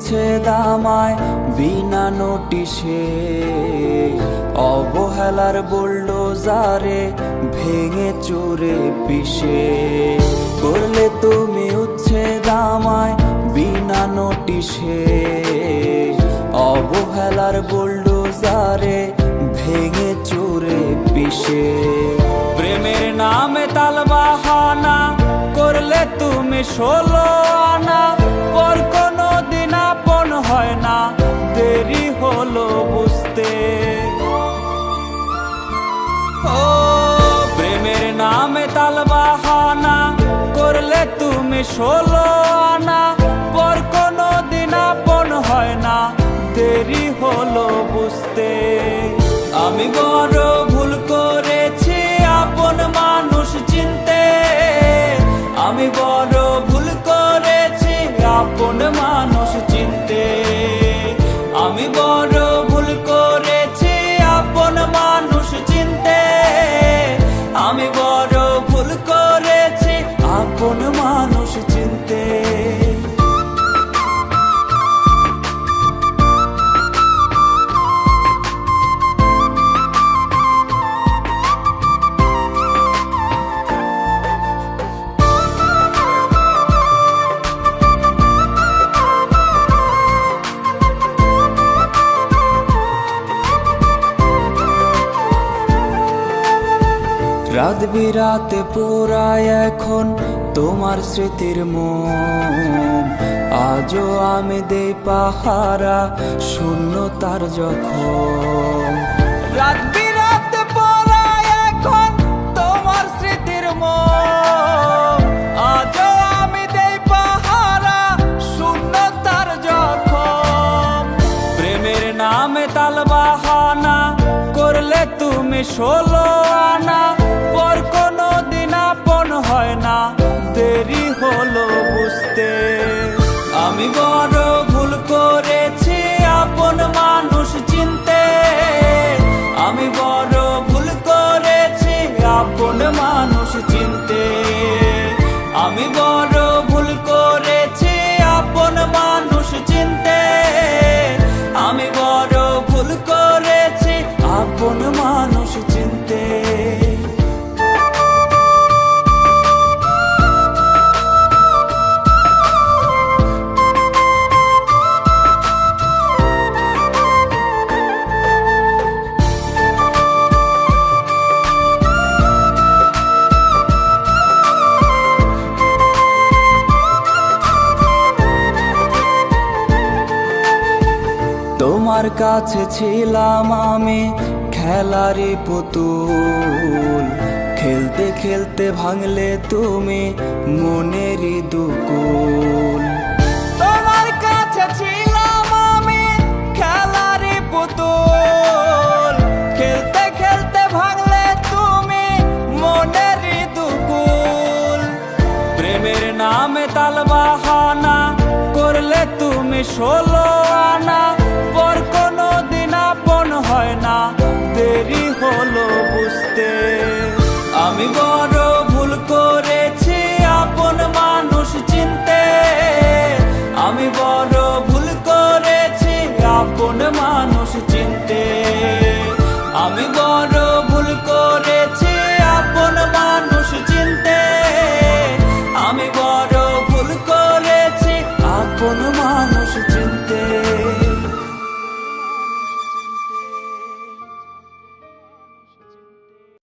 দিচ্ছে দামায় বিনা নোটিশে অবহেলার বলল যারে ভেঙে চোরে পিসে করলে তুমি উচ্ছে দামায় বিনা নোটিশে অবহেলার বলল যারে ভেঙে চোরে পিষে। প্রেমের নামে তালবাহানা করলে তুমি ষোলো আনা, পর কোনো দিন আপন হয় না, দেরি হলো বুঝতে। ও, প্রেমের নামে তালবাহানা করলে তুমি ষোলো আনা, পর কোনো দিন আপন হয় না, দেরি হলো বুঝতে। আমি বড় রাত বিরাতে পোড়ায় এখন তোমার স্মৃতির মন। আজও আমি দেই পাহারা, শূন্য তার যখন। রাত বিরাতে পোড়ায় এখন তোমার স্মৃতির মন। আজও আমি দেই পাহারা, শূন্য তার যখন। প্রেমের নামে তালবাহানা করলে তুমি ষোলো আনা। তোমার কাছে ছিলাম আমি খেলারি পুতুল। খেলতে খেলতে ভাঙলে তুমি মনেরই দুকুল। তোমার কাছে ছিলাম আমি খেলারি পুতুল। খেলতে খেলতে ভাঙলে তুমি মনেরই দুকুল। প্রেমের নামে তালবাহানা করলে তুমি ষোলো আনা। হয় না, দেরি হলো বুঝতে। আমি বড় ভুল করেছি, আপন মানুষ চিনতে। আমি বড় ভুল করেছি, আপন মানুষ চিনতে। আমি বড় ভুল করেছি, আপন মানুষ চিনতে। আমি বড় ভুল করেছি, আপন মানুষ